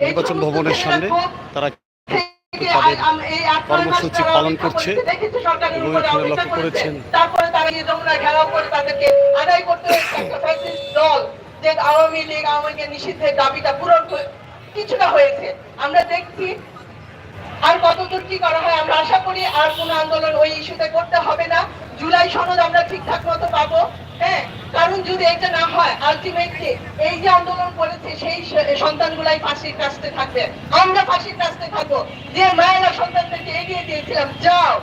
নির্বাচন ভবনের সামনে তারা তাদের কর্মসূচি পালন করছে। এবং এখানে লক্ষ্য করেছেন। যে আওয়ামী লীগ আওয়ামী নিষিদ্ধের দাবিটা পূরণ কিছুটা হয়েছে। আমরা দেখছি আর কতদূর কি করা হয় আমরা আশা করি আর কোন আন্দোলন ওই ইস্যুতে করতে হবে না। জুলাই সনদ আমরা ঠিকঠাক মতো পাবো। হ্যাঁ কারণ যদি এটা না হয় আলটিমেটলি এই যে আন্দোলন করেছে, সেই সন্তানগুলাই ফাঁসির কাছতে থাকবে। আমরা ফাঁসির কাছতে থাকব। যে মায়েরা সন্তানদেরকে এগিয়ে দিয়েছিলাম, যাও।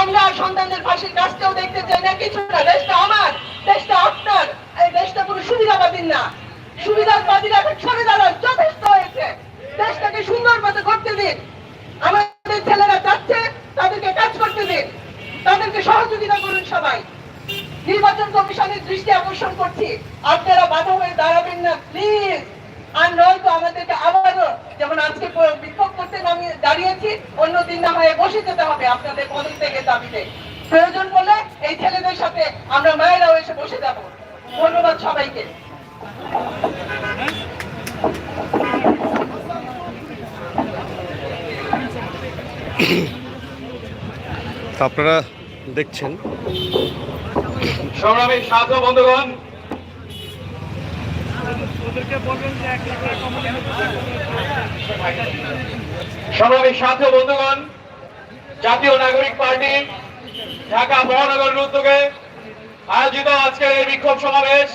আমরা সন্তানদের ফাঁসির কাজটাও দেখতে চাই না, কিছু না। দেশটা আমার, দেশটা আপনার। এই দেশটা কোনো সুবিধাবাদীর না। সুবিধাবাদীরা এখন সরে দাঁড়ান, যথেষ্ট হয়েছে। দেশটাকে সুন্দর মতো করতে দিন। আমাদের ছেলেরা যাচ্ছে, তাদেরকে কাজ করতে দিন। তাদেরকে সহযোগিতা করুন সবাই। নির্বাচন কমিশনের দৃষ্টি আকর্ষণ করছি। আপনারা বাধা হয়ে দাঁড়াবেন না প্লিজ আর নয়তো আমাদেরকে আবারও যেমন আজকে বিক্ষোভ করতে নামিয়ে দাঁড়িয়েছি অন্য দিন না হয়ে বসে যেতে হবে আপনাদের পদত্যাগের দাবিতে। প্রয়োজন বলে এই ছেলেদের সাথে আমরা মায়েরাও এসে বসে যাব। ধন্যবাদ সবাইকে। আপনারা দেখছেন সংগ্রামী সাধু বন্ধুগণ, সংগ্রামী সাথী বন্ধুগণ, জাতীয় নাগরিক পার্টি ঢাকা মহানগরের উদ্যোগে আয়োজিত আজকের এই বিক্ষোভ সমাবেশ।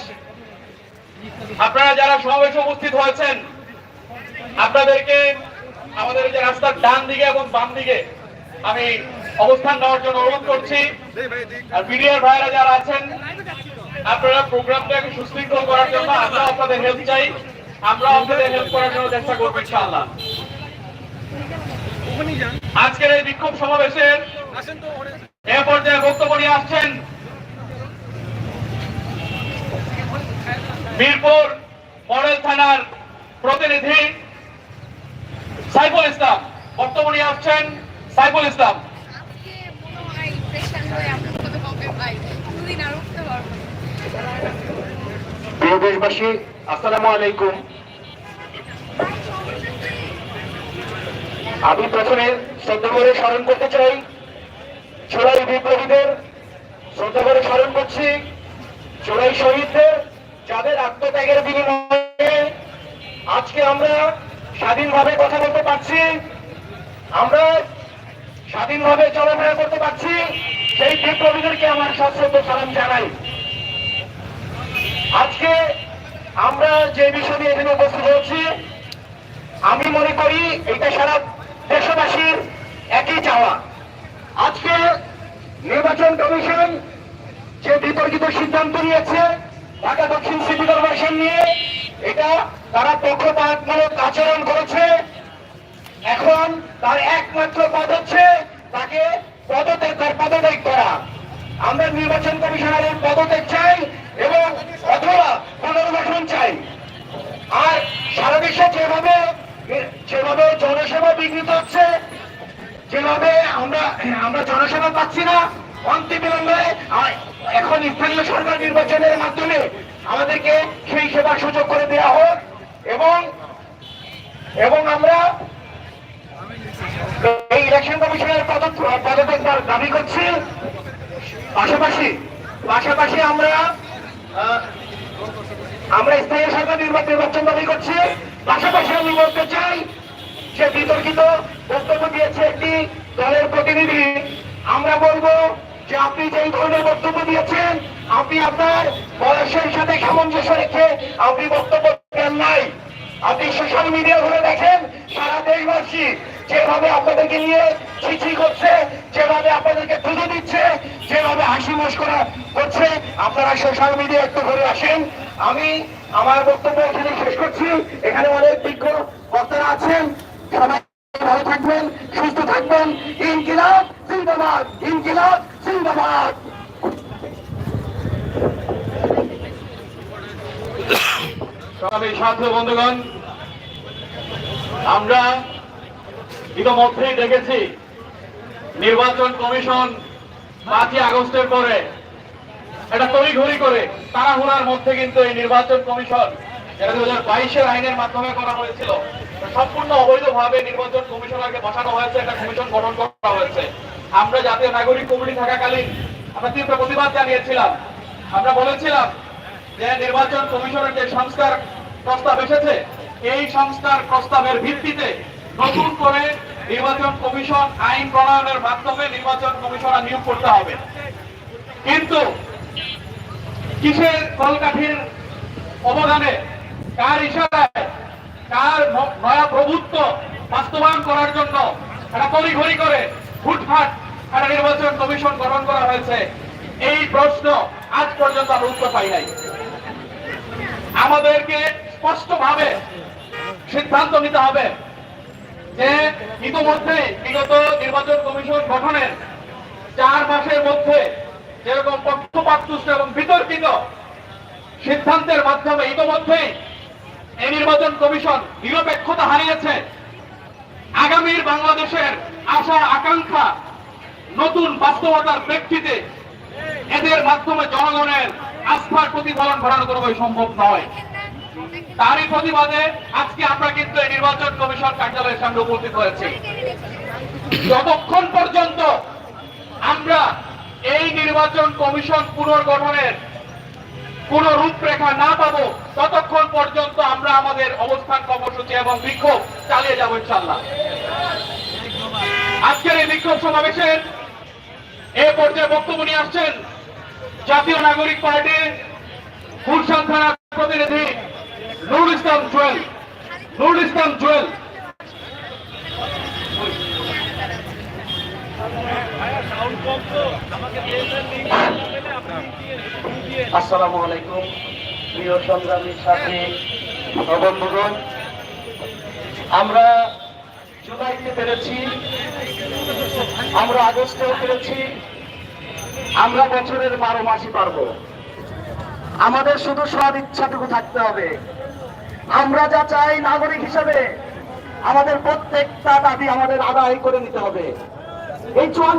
আপনারা যারা সমাবেশে উপস্থিত হয়েছেন, আপনাদেরকে আমাদের যে রাস্তার ডান দিকে এবং বাম দিকে আমি অবস্থান নেওয়ার জন্য অনুরোধ করছি। আর মিডিয়ার ভাইরা যারা আছেন, আপনারা প্রোগ্রামটাকে সুশৃঙ্খল করার জন্য আমরা আপনাদের হেল্প চাই। আমরা আপনাদের হেল্প করার জন্য চেষ্টা করব ইনশাআল্লাহ। আজকের এই বিক্ষোভ সমাবেশের এ পর্যায়ে বক্তব্য নিয়ে আসছেন মিরপুর মডেল থানার প্রতিনিধি সাইফুল ইসলাম। বক্তব্য নিয়ে আসছেন সাইফুল ইসলাম আজকে মনে হয় প্রেশার হয়ে আমরা কত হবে ভাই দুদিন আর উঠতে পারব না। প্রিয় দেশবাসী, আসসালামু আলাইকুম। আমি প্রথমে শ্রদ্ধা করে স্মরণ করতে চাই। চোরাই বিপ্লবীদের শ্রদ্ধা করে স্মরণ করছি। চোরাই শহীদদের, যাদের আত্মত্যাগের বিনিময়ে আজকে আমরা স্বাধীনভাবে কথা বলতে পারছি। আমরা স্বাধীনভাবে চলাফেরা করতে পারছি, সেই বিপ্লবীদেরকে আমার সশ্রদ্ধ সালাম জানাই। আজকে আমরা যে বিষয় নিয়ে এখানে উপস্থিত হয়েছি, আমি মনে করি এটা সারা দেশবাসীর একই চাওয়া। আজকে নির্বাচন কমিশন যে বিতর্কিত সিদ্ধান্ত নিয়েছে, ঢাকা দক্ষিণ সিটি কর্পোরেশন নিয়ে, এটা তারা পক্ষপাতমূলক আচরণ করেছে। এখন তার একমাত্র পদ হচ্ছে তাকে পদত্যাগ পদত্যাগ করা। আমরা নির্বাচন কমিশনারের পদত্যাগ চাই এবং অথবা পুনর্গঠন চাই। আর সারা দেশে যেভাবে যেভাবে জনসেবা বিঘ্নিত হচ্ছে, যেভাবে আমরা আমরা জনসেবা পাচ্ছি না অন্তিবিলম্বে এখন স্থানীয় সরকার নির্বাচনের মাধ্যমে আমাদেরকে সেই সেবার সুযোগ করে দেওয়া হোক এবং এবং আমরা এই ইলেকশন কমিশনের পদত্যাগ দাবি করছি। পাশাপাশি পাশাপাশি আমরা আমরা স্থানীয় সরকার নির্বাচন দাবি করছি। পাশাপাশি আমি বলতে চাই যে বিতর্কিত বক্তব্য দিয়েছে একটি দলের প্রতিনিধি। আমরা বলব যে আপনি যেই ধরনের বক্তব্য দিয়েছেন, আপনি আপনার বয়সের সাথে সামঞ্জস্য রেখে আপনি বক্তব্য দেন নাই। আপনি সোশ্যাল মিডিয়া ঘুরে দেখেন, সারা দেশবাসী যেভাবে আপনাদেরকে নিয়ে ছিছি করছে, যেভাবে আপনাদেরকে তুলে দিচ্ছে, যেভাবে হাসি মস্করা করছে, আপনারা সোশ্যাল মিডিয়া একটু ঘুরে আসেন। আমি আমার বক্তব্য এখানে শেষ করছি। এখানে অনেক বিজ্ঞ বক্তারা আছেন। সবাই ভালো থাকবেন, সুস্থ থাকবেন। ইনকিলাব জিন্দাবাদ ইনকিলাব জিন্দাবাদ। সংগ্রামী সাথী বন্ধুগণ, আমরা ইতিমধ্যেই দেখেছি নির্বাচন কমিশন পাঁচই আগস্টের পরে এটা তড়িঘড়ি করে তাড়াহুড়ার মধ্যে কিন্তু এই নির্বাচন কমিশন যেটা দু হাজার বাইশের আইনের মাধ্যমে করা হয়েছিল, সম্পূর্ণ অবৈধভাবে নির্বাচন কমিশনারকে বসানো হয়েছে, একটা কমিশন গঠন করা হয়েছে। আমরা জাতীয় নাগরিক কমিটি থাকাকালীন আমরা তীব্র প্রতিবাদ জানিয়েছিলাম। আমরা বলেছিলাম যে নির্বাচন কমিশনের যে সংস্কার প্রস্তাব এসেছে, এই সংস্কার প্রস্তাবের ভিত্তিতে নির্বাচন কমিশন আইন প্রণয়নের মাধ্যমে নির্বাচন কমিশনার নিয়োগ করতে হবে। কিন্তু কিসের কলকাঠির অবদানে? কার ইশারায়? কার নয়া প্রভুত্ব বাস্তবায়ন করার জন্য একটা তড়িঘড়ি করে ফুটফাট একটা নির্বাচন কমিশন গঠন করা হয়েছে? এই প্রশ্ন আজ পর্যন্ত আমরা উত্তর পাই নাই। আমাদেরকে স্পষ্টভাবে সিদ্ধান্ত নিতে হবে। যে ইতিমধ্যে বিগত নির্বাচন কমিশন গঠনের চার মাসের মধ্যে যেরকম পক্ষপাতদুষ্ট এবং বিতর্কিত সিদ্ধান্তের মাধ্যমে ইতিমধ্যেই এই নির্বাচন কমিশন নিরপেক্ষতা হারিয়েছে, আগামীর বাংলাদেশের আশা, আকাঙ্ক্ষা, নতুন বাস্তবতার প্রেক্ষিতে এদের মাধ্যমে জনগণের আস্থার প্রতিফলন ঘটানো কোনোভাবে সম্ভব নয়। তারই প্রতিবাদে আজকে আমরা কিন্তু এই নির্বাচন কমিশন কার্যালয়ের সামনে উপস্থিত হয়েছি। যতক্ষণ পর্যন্ত আমরা এই নির্বাচন কমিশন পুনর্গঠনের কোন রূপরেখা না পাবো, ততক্ষণ পর্যন্ত আমরা আমাদের অবস্থান কর্মসূচি এবং বিক্ষোভ চালিয়ে যাব ইনশাল্লাহ আজকের এই বিক্ষোভ সমাবেশের এ পর্যায়ে বক্তব্য নিয়ে আসছেন জাতীয় নাগরিক পার্টির গুলশান থানার প্রতিনিধি নুরুল ইসলাম জুয়েল নুরুল ইসলাম জুয়েল আসসালামু আলাইকুম, প্রিয় সংগ্রামী সাথী বন্ধুগণ আমরা জুলাইতে পেরেছি, আমরা আগস্টেও পেরেছি, আমরা বছরের বারো মাসই পারব। আমাদের শুধু সদ ইচ্ছাটুকু থাকতে হবে। আমরা যা চাই নাগরিক হিসেবে আমাদের প্রত্যেকটা দাবি আমাদের আদায় করে নিতে হবে। এই চুয়ান্ন